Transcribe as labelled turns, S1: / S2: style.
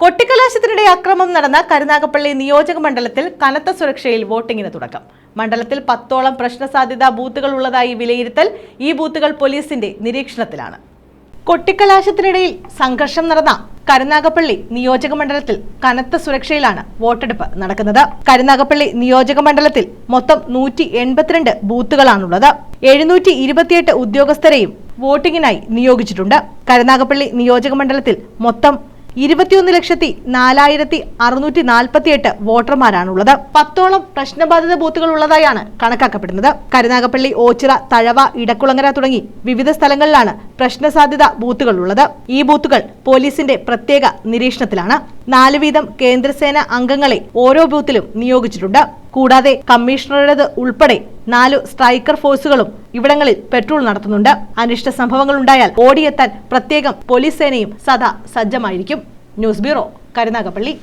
S1: കൊട്ടിക്കലാശത്തിനിടെ അക്രമം നടന്ന കരുനാഗപ്പള്ളി നിയോജക മണ്ഡലത്തിൽ കനത്ത സുരക്ഷയിൽ വോട്ടിങ്ങിന് തുടക്കം. മണ്ഡലത്തിൽ പത്തോളം പ്രശ്നസാധ്യതാ ബൂത്തുകൾ ഉള്ളതായി വിലയിരുത്തൽ ഈ ബൂത്തുകൾ പോലീസിന്റെ നിരീക്ഷണത്തിലാണ്. കൊട്ടിക്കലാശത്തിനിടയിൽ സംഘർഷം നടന്ന കരുനാഗപ്പള്ളി നിയോജക മണ്ഡലത്തിൽ കനത്ത സുരക്ഷയിലാണ് വോട്ടെടുപ്പ് നടക്കുന്നത്. കരുനാഗപ്പള്ളി നിയോജക മണ്ഡലത്തിൽ മൊത്തം നൂറ്റി എൺപത്തിരണ്ട് ബൂത്തുകളാണുള്ളത്. എഴുന്നൂറ്റി ഇരുപത്തിയെട്ട് ഉദ്യോഗസ്ഥരെയും വോട്ടിങ്ങിനായി നിയോഗിച്ചിട്ടുണ്ട്. കരുനാഗപ്പള്ളി നിയോജക മണ്ഡലത്തിൽ മൊത്തം ഇരുപത്തിയൊന്ന് ലക്ഷത്തി നാലായിരത്തി അറുന്നൂറ്റി നാൽപ്പത്തിയെട്ട് വോട്ടർമാരാണുള്ളത്. പത്തോളം പ്രശ്നബാധിത ബൂത്തുകൾ ഉള്ളതായാണ് കണക്കാക്കപ്പെടുന്നത്. കരുനാഗപ്പള്ളി ഓച്ചിറ തഴവ ഇടക്കുളങ്ങര തുടങ്ങി വിവിധ സ്ഥലങ്ങളിലാണ് പ്രശ്നസാധ്യത ബൂത്തുകൾ ഉള്ളത് ഈ ബൂത്തുകൾ പോലീസിന്റെ പ്രത്യേക നിരീക്ഷണത്തിലാണ്. നാല് വീതം കേന്ദ്രസേന അംഗങ്ങളെ ഓരോ ബൂത്തിലും നിയോഗിച്ചിട്ടുണ്ട്. കൂടാതെ കമ്മീഷണറുടേത് ഉൾപ്പെടെ നാലു സ്ട്രൈക്കർ ഫോഴ്സുകളും ഇവിടങ്ങളിൽ പെട്രോൾ നടത്തുന്നുണ്ട്. അനിഷ്ട സംഭവങ്ങൾ ഉണ്ടായാൽ ഓടിയെത്താൻ പ്രത്യേകം പോലീസ് സേനയും സദാ സജ്ജമായിരിക്കും. News bureau Karunagappally.